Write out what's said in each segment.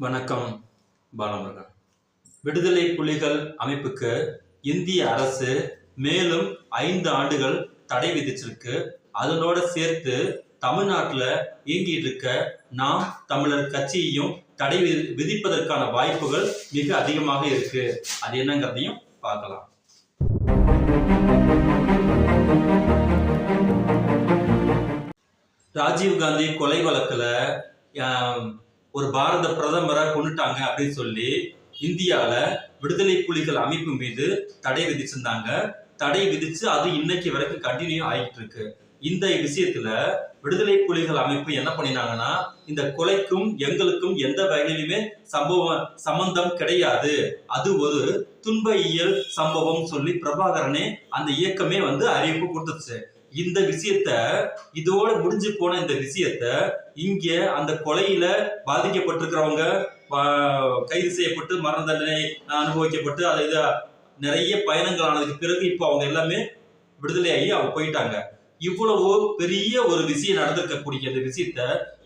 வணக்கம் பாலமுருகன். விடுதலை புலிகள் அமைப்புக்கு இந்திய அரசு மேலும் ஐந்து ஆண்டுகள் தடை விதிச்சிருக்கு. அதனோட சேர்த்து தமிழ்நாட்டில் இயங்கிட்டு இருக்க நாம் தமிழர் கட்சியையும் தடை விதி- விதிப்பதற்கான வாய்ப்புகள் மிக அதிகமாக இருக்கு. அது என்னங்கிறதையும் பார்க்கலாம். ராஜீவ் காந்தி கொலை வழக்குல ஒரு பாரத பிரதமரை கொண்டுட்டாங்க அப்படின்னு சொல்லி இந்தியால விடுதலை புலிகள் அமைப்பு மீது தடை விதிச்சிருந்தாங்க. தடை விதிச்சு அது இன்னைக்கு வரைக்கும் கண்டினியூ ஆகிட்டு இருக்கு. இந்த விஷயத்துல விடுதலை புலிகள் அமைப்பு என்ன பண்ணினாங்கன்னா இந்த கொலைக்கும் எங்களுக்கும் எந்த வகையிலுமே சம்பவம் சம்பந்தம் கிடையாது. அது ஒரு துன்ப இயல் சம்பவம் சொல்லி பிரபாகரனே அந்த இயக்கமே வந்து அறிவிப்பு கொடுத்துச்சு. இந்த விஷயத்த இதோட முடிஞ்சு போன இந்த விஷயத்த இங்க அந்த கொலையில பாதிக்கப்பட்டிருக்கிறவங்க கைது செய்யப்பட்டு மரண தண்டனை அனுபவிக்கப்பட்டு அதை இத நிறைய பயணங்கள் ஆனதுக்கு பிறகு இப்போ அவங்க எல்லாமே விடுதலையாகி அவங்க போயிட்டாங்க. இவ்வளவு பெரிய ஒரு விஷயம் நடந்திருக்கக்கூடிய இந்த விஷயத்த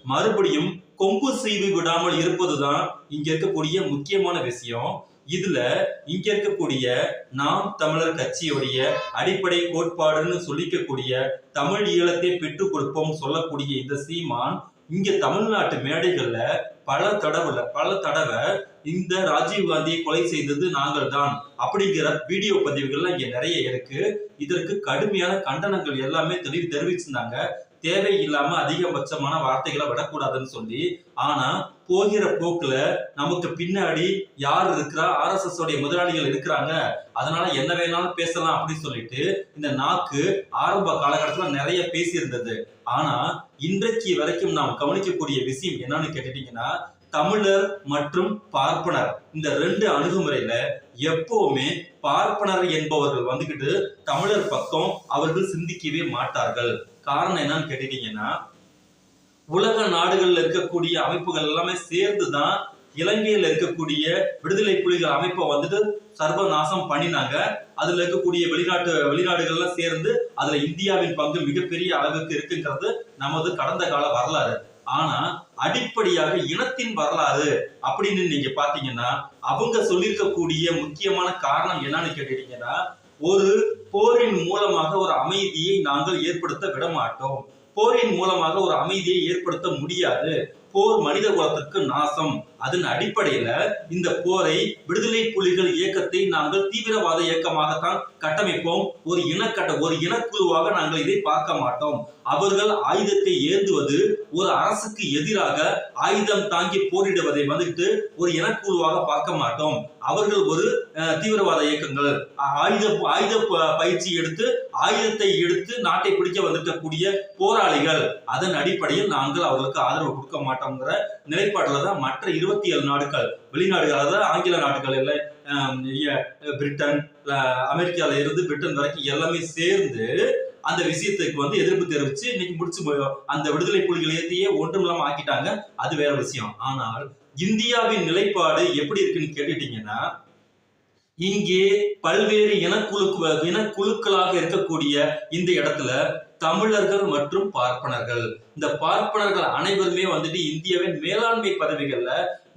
மறுபடியும் கொம்பு செய்து விடாமல் இருப்பதுதான் இங்க இருக்கக்கூடிய முக்கியமான விஷயம். இதுல இங்க இருக்கக்கூடிய நாம் தமிழர் கட்சியுடைய அடிப்படை கோட்பாடுன்னு சொல்லிக்கக்கூடிய தமிழ் ஈழத்தை பெற்றுக் கொடுப்போம் சொல்லக்கூடிய இந்த சீமான் இங்க தமிழ்நாட்டு மேடைகள்ல பல தடவை பல தடவை இந்த ராஜீவ் காந்தியை கொலை செய்தது நாங்கள் தான் அப்படிங்கிற வீடியோ பதிவுகள்லாம் இங்க நிறைய இருக்கு. இதற்கு கடுமையான கண்டனங்கள் எல்லாமே தெளிவு தெரிவிச்சிருந்தாங்க. தேவையில்லாம அதிகபட்சமான வார்த்தைகளை விடக்கூடாதுன்னு சொல்லி ஆனா போகிற போக்குல நமக்கு பின்னாடி யார் இருக்கிறா ஆர்எஸ்எஸ் உடைய முதலாளிகள் இருக்கிறாங்க அதனால என்ன வேணாலும் பேசலாம் அப்படின்னு சொல்லிட்டு இந்த நாக்கு ஆரம்ப காலகட்டத்துல நிறைய பேசியிருந்தது. ஆனா இன்றைக்கு வரைக்கும் நாம் கவனிக்கக்கூடிய விஷயம் என்னன்னு கேட்டுட்டீங்கன்னா தமிழர் மற்றும் பார்ப்பனர். இந்த ரெண்டு அணுகுமுறையில எப்பவுமே பார்ப்பனர் என்பவர்கள் வந்துகிட்டு தமிழர் பக்கம் அவர்கள் சிந்திக்கவே மாட்டார்கள். காரணம் என்னன்னு கேட்டீங்கன்னா உலக நாடுகள்ல இருக்கக்கூடிய அமைப்புகள் எல்லாமே சேர்ந்து தான் இலங்கையில இருக்கக்கூடிய விடுதலை புலிகள் அமைப்பை வந்துட்டு சர்வநாசம் பண்ணினாங்க. அதுல இருக்கக்கூடிய வெளிநாட்டு வெளிநாடுகள்லாம் சேர்ந்து அதுல இந்தியாவின் பங்கு மிகப்பெரிய அளவுக்கு இருக்குங்கிறது நமது கடந்த கால வரலாறு. ஆனா அடிப்படையாக இனத்தின் வரலாறு அப்படின்னு நீங்க பாத்தீங்கன்னா அவங்க சொல்லியிருக்கக்கூடிய முக்கியமான காரணம் என்னன்னு கேட்டீங்கன்னா ஒரு போரின் மூலமாக ஒரு அமைதியை நாங்கள் ஏற்படுத்த விட மாட்டோம் போரின் மூலமாக ஒரு அமைதியை ஏற்படுத்த முடியாது. போர் மனித குலத்திற்கு நாசம். அதன் அடிப்படையில இந்த போரை விடுதலை புலிகள் இயக்கத்தை நாங்கள் தீவிரவாத இயக்கமாகத்தான் கட்டமைப்போம். ஒரு இனக்கட்ட ஒரு இனக்குழுவாக நாங்கள் இதை பார்க்க மாட்டோம். அவர்கள் ஆயுதத்தை ஏந்துவது ஒரு அரசுக்கு எதிராக ஆயுதம் தாங்கி போரிடுவதை வந்துட்டு ஒரு இனக்குழுவாக பார்க்க மாட்டோம். அவர்கள் ஒரு அஹ், தீவிரவாத இயக்கங்கள். ஆயுத ஆயுத பயிற்சி எடுத்து ஆயுதத்தை எடுத்து நாட்டை பிடிக்க வந்திருக்கக்கூடிய போராளிகள். அதன் அடிப்படையில் நாங்கள் அவர்களுக்கு ஆதரவு கொடுக்க மாட்டோம். மாட்டோங்கிற நிலைப்பாட்டில் தான் மற்ற இருபத்தி ஏழு நாடுகள் வெளிநாடுகளாக தான் ஆங்கில நாடுகள் இல்லை பிரிட்டன் அமெரிக்கால இருந்து பிரிட்டன் வரைக்கும் எல்லாமே சேர்ந்து அந்த விஷயத்துக்கு வந்து எதிர்ப்பு தெரிவிச்சு இன்னைக்கு முடிச்சு அந்த விடுதலை புலிகள் ஒன்றும் ஒன்றுமில்லாம ஆக்கிட்டாங்க. அது வேற விஷயம். ஆனால் இந்தியாவின் நிலைப்பாடு எப்படி இருக்குன்னு கேட்டுட்டீங்கன்னா இங்கே பல்வேறு இனக்குழு இனக்குழுக்களாக இருக்கக்கூடிய இந்த இடத்துல தமிழர்கள் மற்றும் பார்ப்பனர்கள். இந்த பார்ப்பனர்கள் அனைவருமே வந்துட்டு இந்தியாவின் மேலாண்மை பதவிகள்ல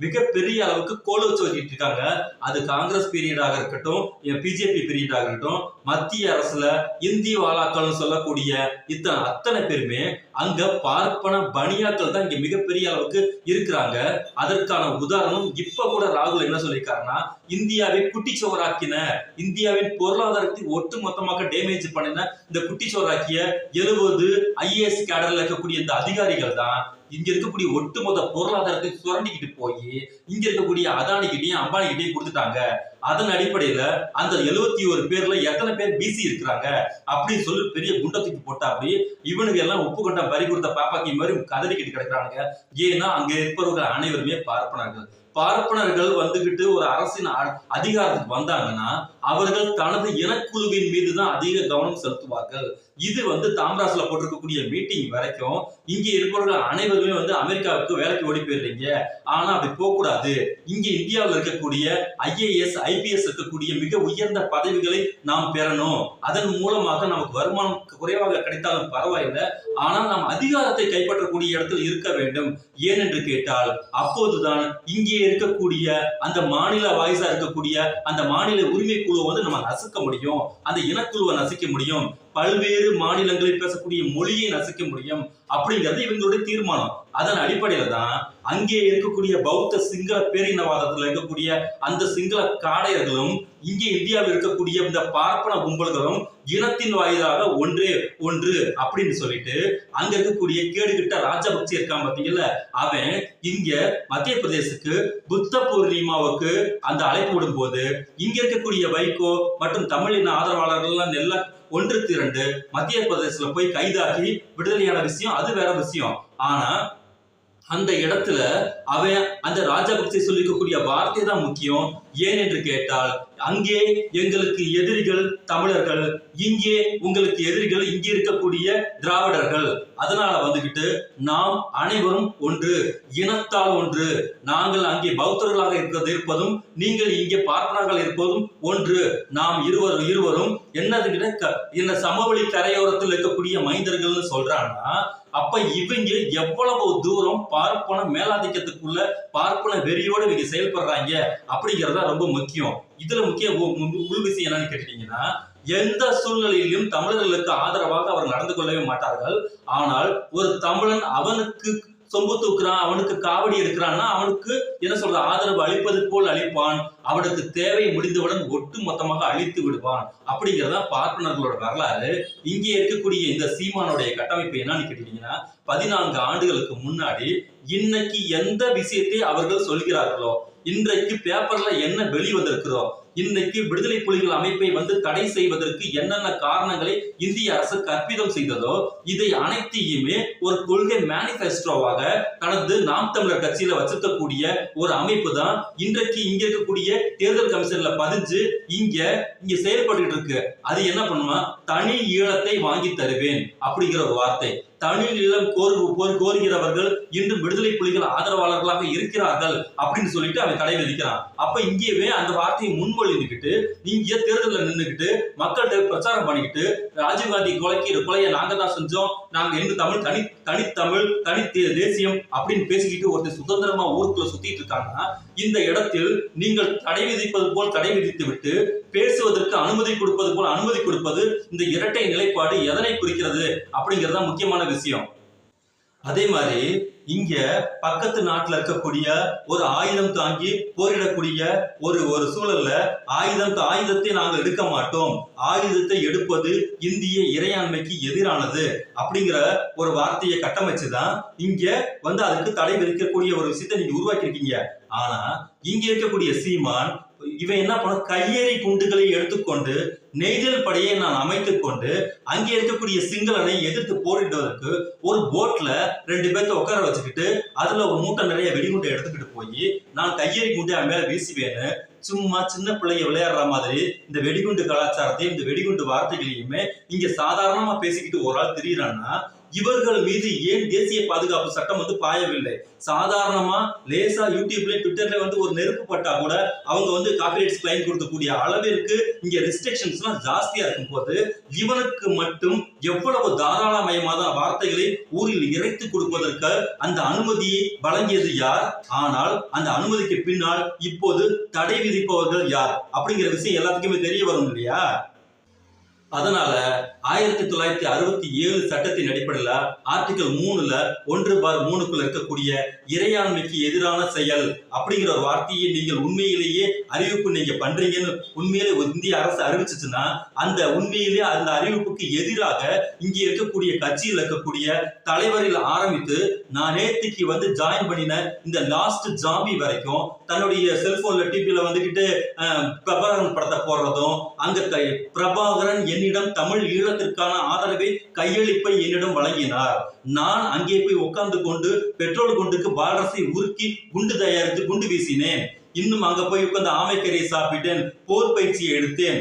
மிகப்பெரிய அளவுக்கு கோல வச்சு வச்சுட்டு இருக்காங்க. அது காங்கிரஸ் பீரியடாக இருக்கட்டும் பிஜேபி பீரியடாக இருக்கட்டும் மத்திய அரசுல இந்திய வாழாக்கள்னு சொல்லக்கூடிய இத்தனை அத்தனை பேருமே அங்க பார்ப்பன பணியாக்கள் தான் இங்க மிகப்பெரிய அளவுக்கு இருக்கிறாங்க. அதற்கான உதாரணம் இப்ப கூட ராகுல் என்ன சொல்லியிருக்காருன்னா இந்தியாவை குட்டிச்சோராக்கின இந்தியாவின் பொருளாதாரத்தை ஒட்டு மொத்தமாக டேமேஜ் பண்ணின இந்த குட்டிச்சோராக்கிய எழுபது ஐஏஎஸ் கேடர்ல இருக்கக்கூடிய இந்த அதிகாரிகள் தான் இங்க இருக்கக்கூடிய ஒட்டுமொத்த பொருளாதாரத்தை சுரண்டிக்கிட்டு போய் இங்க இருக்கக்கூடிய அதானி கிட்டையும் கொடுத்துட்டாங்க. அதன் அடிப்படையில அந்த எழுபத்தி ஒரு பேர்ல எத்தனை பேர் பிசி இருக்கிறாங்க அப்படின்னு சொல்லி பெரிய குண்டத்துக்கு போட்டா அப்படி இவனுக்கு எல்லாம் உப்பு கொண்டா பறி கொடுத்த பாப்பாக்கி மாதிரி கதறிக்கிட்டு கிடக்குறானுங்க. ஏன்னா அங்க இருப்பவர்கள் அனைவருமே பார்ப்பனர்கள். பார்ப்பனர்கள் வந்துகிட்டு ஒரு அரசின் அதிகாரத்துக்கு வந்தாங்கன்னா அவர்கள் தனது இனக்குழுவின் மீது தான் அதிக கவனம் செலுத்துவார்கள். இது வந்து தாமராசுல போட்டிருக்கக்கூடிய மீட்டிங் வரைக்கும் இங்கே இருப்பவர்கள் அனைவருமே வந்து அமெரிக்காவுக்கு வேலைக்கு ஓடி போயிடுறீங்க. ஆனா அப்படி போக கூடாது இங்க இந்தியாவில் இருக்கக்கூடிய ஐஏஎஸ் ஐபிஎஸ் இருக்கக்கூடிய மிக உயர்ந்த பதவிகளை நாம் பெறணும். அதன் மூலமாக நமக்கு வருமானம் குறைவாக கிடைத்தாலும் பரவாயில்லை. ஆனால் நாம் அதிகாரத்தை கைப்பற்றக்கூடிய இடத்தில் இருக்க வேண்டும். ஏனென்று கேட்டால் அப்போதுதான் இங்கே இருக்கக்கூடிய அந்த மாநில வாய்ஸா இருக்கக்கூடிய அந்த மாநில உரிமை குழுவை வந்து நம்ம நசுக்க முடியும். அந்த இனக்குழுவை நசுக்க முடியும். பல்வேறு மாநிலங்களில் பேசக்கூடிய மொழியை நசுக்க முடியும் அப்படிங்கிறது இவங்களுடைய தீர்மானம். அதன் அடிப்படையில தான் அங்கே இருக்கக்கூடிய பௌத்த சிங்கள பேரினவாதத்தில் இருக்கக்கூடிய அந்த சிங்கள காடையர்களும் இங்கே இந்தியாவில் இருக்கக்கூடிய இந்த பார்ப்பன கும்பல்களும் இனத்தின் வாயிலாக ஒன்றே ஒன்று அப்படின்னு சொல்லிட்டு அங்க இருக்கக்கூடிய கேடுகிட்ட ராஜபக்சே இருக்கான் பாத்தீங்கல்ல அவன் இங்க மத்திய பிரதேசத்துக்கு புத்த பூர்ணிமாவுக்கு அந்த அழைப்பு விடும்போது இங்க இருக்கக்கூடிய வைகோ மற்றும் தமிழின ஆதரவாளர்கள் எல்லாம் எல்லாம் ஒன்று திரண்டு மத்திய பிரதேசத்துல போய் கைதாகி விடுதலையான விஷயம் அது வேற விஷயம். ஆனா அந்த இடத்துல அவன் அந்த ராஜபக்சே சொல்லிக்கக்கூடிய வார்த்தை தான் முக்கியம். ஏன் என்று கேட்டால் அங்கே எங்களுக்கு எதிரிகள் தமிழர்கள் இங்கே உங்களுக்கு எதிரிகள் இங்கே இருக்கக்கூடிய திராவிடர்கள். அதனால வந்துகிட்டு நாம் அனைவரும் ஒன்று இனத்தால் ஒன்று. நாங்கள் அங்கே பௌத்தர்களாக இருக்கிறது இருப்பதும் நீங்கள் இங்கே பார்ப்பனர்கள் இருப்பதும் ஒன்று. நாம் இருவரும் இருவரும் என்னதுகிட்ட க- இந்த சமவெளி கரையோரத்தில் இருக்கக்கூடிய மைந்தர்கள்னு சொல்றாங்கன்னா அப்ப இவங்க எவ்வளவு தூரம் பார்ப்பன மேலாதிக்கத்துக்குள்ள பார்ப்பன வெறியோட இவங்க செயல்படுறாங்க அப்படிங்கிறதா ரொம்ப முக்கியம். இதுல முக்கிய உள் விஷயம் என்னன்னு கேட்டீங்கன்னா எந்த சூழ்நிலையிலும் தமிழர்களுக்கு ஆதரவாக அவர் நடந்து கொள்ளவே மாட்டார்கள். ஆனால் ஒரு தமிழன் அவனுக்கு சொம்பு தூக்குறான் அவனுக்கு காவடி எடுக்கிறான்னா அவனுக்கு என்ன சொல்ற ஆதரவு அளிப்பது போல் அளிப்பான். அவனுக்கு தேவை முடிந்தவுடன் ஒட்டு மொத்தமாக அழித்து விடுவான். அப்படிங்கிறதா பார்ப்பனர்களோட வரலாறு. இங்கே இருக்கக்கூடிய இந்த சீமானுடைய கட்டமைப்பு என்னன்னு கேட்டீங்கன்னா பதினான்கு ஆண்டுகளுக்கு முன்னாடி இன்னைக்கு எந்த விஷயத்தை அவர்கள் சொல்கிறார்களோ இன்றைக்கு பேப்பர்ல என்ன வெளி வந்திருக்கிறோம் இன்னைக்கு விடுதலை புலிகள் அமைப்பை வந்து தடை செய்வதற்கு என்னென்ன காரணங்களை இந்திய அரசு கற்பிதம் செய்ததோ இதை அனைத்தையுமே ஒரு கொள்கை மேனிபெஸ்டோவாக தனது நாம் தமிழர் கட்சியில வச்சிருக்கக்கூடிய ஒரு அமைப்பு தான் இன்றைக்கு இங்க இருக்கக்கூடிய தேர்தல் கமிஷன்ல பதிஞ்சு இங்க இங்க செயல்பட்டு இருக்கு. அது என்ன பண்ணுமா? தனி ஈழத்தை வாங்கி தருவேன் அப்படிங்கிற ஒரு வார்த்தை. தமிழ் இளம் கோர் கோருகிறவர்கள் இன்று விடுதலை புலிகள் ஆதரவாளர்களாக இருக்கிறார்கள் அப்படின்னு சொல்லிட்டு அவன் தடை விதிக்கிறான் அப்ப இங்கேயுமே அந்த வார்த்தையை முன்மொழி முன்மொழிந்துக்கிட்டு இங்கே தேர்தலில் நின்றுக்கிட்டு மக்கள்கிட்ட பிரச்சாரம் பண்ணிக்கிட்டு ராஜீவ்காந்தி கொலைக்கு கொலையை நாங்க தான் செஞ்சோம் நாங்க எங்க தமிழ் தனி தனித்தமிழ் தனி தேசியம் அப்படின்னு பேசிக்கிட்டு ஒருத்தர் சுதந்திரமா ஊருக்குள்ள சுத்திட்டு இருக்காங்கன்னா இந்த இடத்தில் நீங்கள் தடை விதிப்பது போல் தடை விதித்து விட்டு பேசுவதற்கு அனுமதி கொடுப்பது போல் அனுமதி கொடுப்பது இந்த இரட்டை நிலைப்பாடு எதனை குறிக்கிறது அப்படிங்கிறது தான் முக்கியமான விஷயம். அதே மாதிரி இங்க பக்கத்து நாட்டில் இருக்கக்கூடிய ஒரு ஆயுதம் தாங்கி போரிடக்கூடிய ஒரு ஒரு சூழல்ல ஆயுதம் ஆயுதத்தை நாங்கள் எடுக்க மாட்டோம். ஆயுதத்தை எடுப்பது இந்திய இறையாண்மைக்கு எதிரானது அப்படிங்கிற ஒரு வார்த்தையை கட்டமைச்சுதான் இங்க வந்து அதுக்கு தடை விதிக்கக்கூடிய ஒரு விஷயத்தை நீங்க உருவாக்கியிருக்கீங்க. ஆனா இங்க இருக்கக்கூடிய சீமான் இவன் என்ன பண்ண கையெறி குண்டுகளை எடுத்துக்கொண்டு நெய்தல் படையை நான் அமைத்துக் கொண்டு அங்கே இருக்கக்கூடிய சிங்களனை எதிர்த்து போரிடுவதற்கு ஒரு போட்ல ரெண்டு பேர்த்த உட்கார வச்சுக்கிட்டு அதுல ஒரு மூட்டை நிறைய வெடிகுண்டை எடுத்துக்கிட்டு போய் நான் கையெறி குண்டை அவன் மேல வீசுவேன்னு சும்மா சின்ன பிள்ளைய விளையாடுற மாதிரி இந்த வெடிகுண்டு கலாச்சாரத்தையும் இந்த வெடிகுண்டு வார்த்தைகளையுமே இங்க சாதாரணமா பேசிக்கிட்டு ஒரு ஆள் தெரியுறான்னா இவர்கள் மீது ஏன் தேசிய பாதுகாப்பு சட்டம் வந்து பாயவில்லை? சாதாரணமா லேசா யூடியூப்ல ட்விட்டர்ல வந்து ஒரு நெருப்பு பட்டா கூட அவங்க வந்து காப்பிரைட்ஸ் கிளைம் கொடுக்கக்கூடிய அளவிற்கு இங்க ரெஸ்ட்ரிக்ஷன்ஸ்லாம் ஜாஸ்தியா இருக்கும் போது இவனுக்கு மட்டும் எவ்வளவு தாராளமயமான வார்த்தைகளை ஊரில் இறைத்து கொடுப்பதற்கு அந்த அனுமதியை வழங்கியது யார்? ஆனால் அந்த அனுமதிக்கு பின்னால் இப்போது தடை விதிப்பவர்கள் யார்? அப்படிங்கிற விஷயம் எல்லாத்துக்குமே தெரிய வரும் இல்லையா? அதனால ஆயிரத்தி தொள்ளாயிரத்தி அறுபத்தி ஏழு சட்டத்தின் அடிப்படையில ஆர்டிகல் மூணுல ஒன்று பார் மூணுக்குள்ள இருக்கக்கூடிய இறையாண்மைக்கு எதிரான செயல் அப்படிங்கிற ஒரு வார்த்தையை நீங்கள் உண்மையிலேயே அறிவிப்பு நீங்க பண்றீங்கன்னு உண்மையிலே இந்திய அரசு அறிவிச்சிச்சுன்னா அந்த உண்மையிலே அந்த அறிவிப்புக்கு எதிராக இங்கே இருக்கக்கூடிய கட்சியில் இருக்கக்கூடிய தலைவரில் ஆரம்பித்து நான் நேத்திக்கு வந்து ஜாயின் பண்ணின இந்த லாஸ்ட் ஜாம்பி வரைக்கும் தன்னுடைய செல்போன்ல டிவில வந்துகிட்டு பிரபாகரன் படத்தை போடுறதும் அங்க பிரபாகரன் என்னிடம் தமிழ் ஈழத்திற்கான ஆதரவை கையளிப்பை என்னிடம் வழங்கினார். நான் அங்கே போய் உட்கார்ந்து கொண்டு பெட்ரோல் குண்டுக்கு பாலரசை உருக்கி குண்டு தயாரித்து குண்டு வீசினேன். இன்னும் அங்க போய் உட்கார்ந்து ஆமைக்கரையை சாப்பிட்டேன் போர் பயிற்சியை எடுத்தேன்.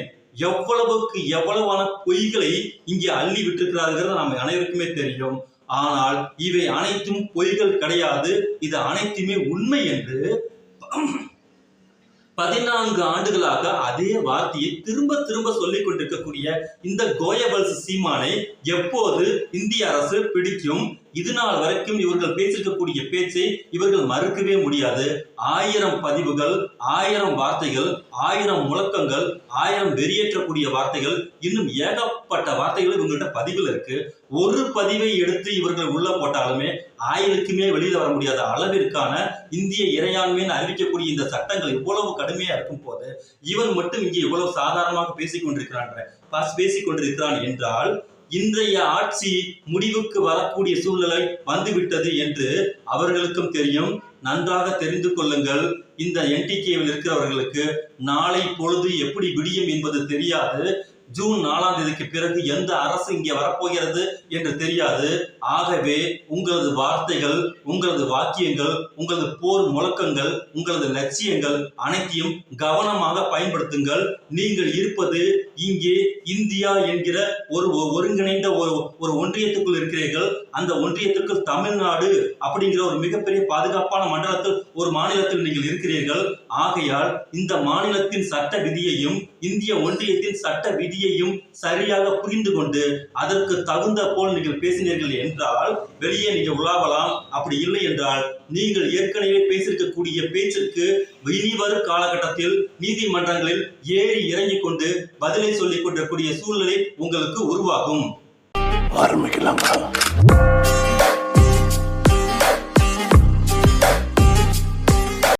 எவ்வளவுக்கு எவ்வளவான பொய்களை இங்கே அள்ளி விட்டிருக்கிறார்கள் நாம் அனைவருக்குமே தெரியும். ஆனால் இவை அனைத்தும் பொய்கள் கிடையாது. இது அனைத்துமே உண்மை என்று பதினான்கு ஆண்டுகளாக அதே வார்த்தையை திரும்ப திரும்ப சொல்லிக் கொண்டிருக்கக்கூடிய இந்த கோயபல்ஸ் சீமானை எப்போது இந்திய அரசு பிடிக்கும்? இது நாள் வரைக்கும் இவர்கள் பேசியிருக்கக்கூடிய பேச்சை இவர்கள் மறுக்கவே முடியாது. ஆயிரம் பதிவுகள் ஆயிரம் வார்த்தைகள் ஆயிரம் முழக்கங்கள் ஆயிரம் வெறியேற்றக்கூடிய வார்த்தைகள் இன்னும் ஏகப்பட்ட வார்த்தைகள் இவங்கள்ட்ட பதிவில் இருக்கு. ஒரு பதிவை எடுத்து இவர்கள் உள்ள போட்டாலுமே ஆயிரக்குமே வெளியில வர முடியாத அளவிற்கான இந்திய இறையாண்மைன்னு அறிவிக்கக்கூடிய இந்த சட்டங்கள் இவ்வளவு கடுமையா இருக்கும் போது இவன் மட்டும் இங்கே இவ்வளவு சாதாரணமாக பேசிக் கொண்டிருக்கிறான் பேசிக் கொண்டிருக்கிறான் என்றால் இன்றைய ஆட்சி முடிவுக்கு வரக்கூடிய சூழ்நிலை வந்துவிட்டது என்று அவர்களுக்கும் தெரியும். நன்றாக தெரிந்து கொள்ளுங்கள். இந்த என்டிகேவில் இருக்கிறவர்களுக்கு நாளை பொழுது எப்படி விடியும் என்பது தெரியாது. ஜூன் நாலாம் தேதிக்கு பிறகு எந்த அரசு இங்கே வரப்போகிறது என்று தெரியாது. ஆகவே உங்களது வார்த்தைகள் உங்களது வாக்கியங்கள் உங்களது போர் முழக்கங்கள் உங்களது லட்சியங்கள் அனைத்தையும் கவனமாக பயன்படுத்துங்கள். நீங்கள் இருப்பது இங்கே இந்தியா என்கிற ஒரு ஒருங்கிணைந்த ஒரு ஒரு ஒன்றியத்துக்குள் இருக்கிறீர்கள். அந்த ஒன்றியத்திற்குள் தமிழ்நாடு அப்படிங்கிற ஒரு மிகப்பெரிய பாதுகாப்பான மண்டலத்தில் ஒரு மாநிலத்தில் நீங்கள் இருக்கிறீர்கள். ஆகையால் இந்த மாநிலத்தின் சட்ட விதியையும் இந்திய ஒன்றியத்தின் சட்ட விதி விதியையும் சரியாக புரிந்து கொண்டு அதற்கு தகுந்த போல் நீங்கள் பேசினீர்கள் என்றால் வெளியே நீங்கள் உலாவலாம். அப்படி இல்லை என்றால் நீங்கள் ஏற்கனவே பேசியிருக்கக்கூடிய பேச்சிற்கு இனிவரும் காலகட்டத்தில் நீதிமன்றங்களில் ஏறி இறங்கிக் கொண்டு பதிலை சொல்லிக் கொண்டிருக்கக்கூடிய சூழ்நிலை உங்களுக்கு உருவாகும். ஆரம்பிக்கலாம்.